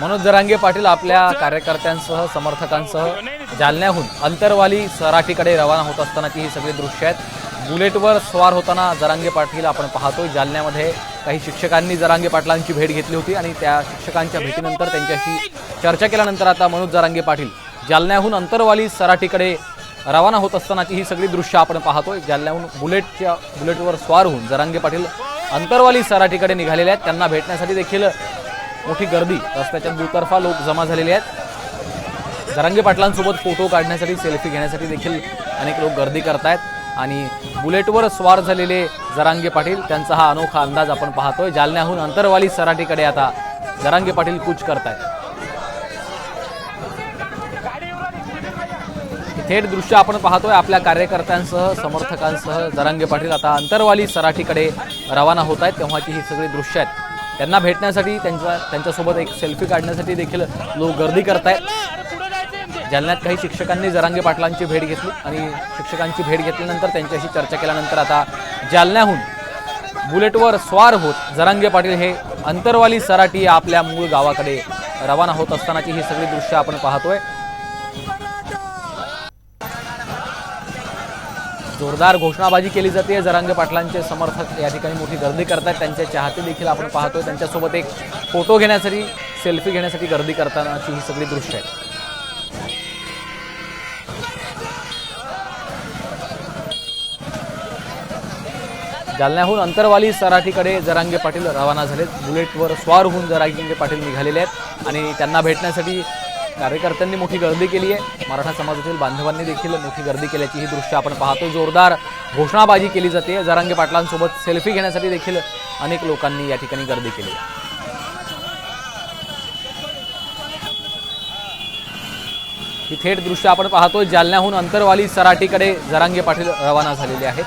मनोज जरांगे पाटील आपल्या कार्यकर्त्यांसह समर्थकांसह जालन्याहून अंतरवाली सराठीकडे रवाना होत असतानाची ही सगळी दृश्य आहेत. बुलेटवर स्वार होताना जरांगे पाटील आपण पाहतोय. जालन्यामध्ये काही शिक्षकांनी जरांगे पाटलांची भेट घेतली होती आणि त्या शिक्षकांच्या भेटीनंतर त्यांच्याशी चर्चा केल्यानंतर आता मनोज जरांगे पाटील जालन्याहून अंतरवाली सराठीकडे रवाना होत असतानाची ही सगळी दृश्य आपण पाहतोय. जालन्याहून बुलेटच्या बुलेटवर स्वार होऊन जरांगे पाटील अंतरवाली सराठीकडे निघालेले आहेत. त्यांना भेटण्यासाठी देखील मोठी गर्दी. रस्त्याच्या दुतर्फा लोक जमा झालेले आहेत. जरांगे पाटलांसोबत फोटो काढण्यासाठी सेल्फी घेण्यासाठी देखील अनेक लोक गर्दी करतायत. आणि बुलेटवर स्वार झालेले जरांगे पाटील त्यांचा हा अनोखा अंदाज आपण पाहतोय. जालन्याहून अंतरवाली सराठीकडे आता जरांगे पाटील कूच करतायत. थेट दृश्य आपण पाहतोय आपल्या कार्यकर्त्यांसह समर्थकांसह जरांगे पाटील आता अंतरवाली सराठीकडे रवाना होत आहेत तेव्हाची ही सगळी दृश्य आहेत. त्यांना भेटण्यासाठी त्यांच्या त्यांच्यासोबत एक सेल्फी काढण्यासाठी देखील लोक गर्दी करतायत. जालन्यात काही शिक्षकांनी जरांगे पाटलांची भेट घेतली आणि शिक्षकांची भेट घेतल्यानंतर त्यांच्याशी चर्चा केल्यानंतर आता जालन्याहून बुलेटवर स्वार होत जरांगे पाटील हे अंतरवाली सराटी आपल्या मूळ गावाकडे रवाना होत असतानाची ही सगळी दृश्य आपण पाहतोय. जोरदार घोषणाबाजी केली जाते. जरांगे पाटलांचे समर्थक या ठिकाणी मोठी गर्दी करतात. त्यांचे चाहते देखील आपण पाहतोय. त्यांच्यासोबत एक फोटो घेण्यासाठी सेल्फी घेण्यासाठी गर्दी करतानाची ही सगळी दृश्य आहेत जालन्याहून अंतरवाली सराठीकडे जरांगे पाटील रवाना झालेत. बुलेटवर स्वार होऊन जरांगे पाटील निघालेले आहेत. आणि त्यांना भेटण्यासाठी कार्यकर्त्यांनी मोठी गर्दी केली आहे. मराठा समाजातील बांधवांनी देखील मोठी गर्दी केल्याची ही दृश्य आपण पाहतो. जोरदार घोषणाबाजी केली जाते. जरांगे पाटलांसोबत सेल्फी घेण्यासाठी देखील अनेक लोकांनी या ठिकाणी गर्दी केली आहे. ही थेट दृश्य आपण पाहतो जालन्याहून अंतरवाली सराठीकडे जरांगे पाटील रवाना झालेले आहेत.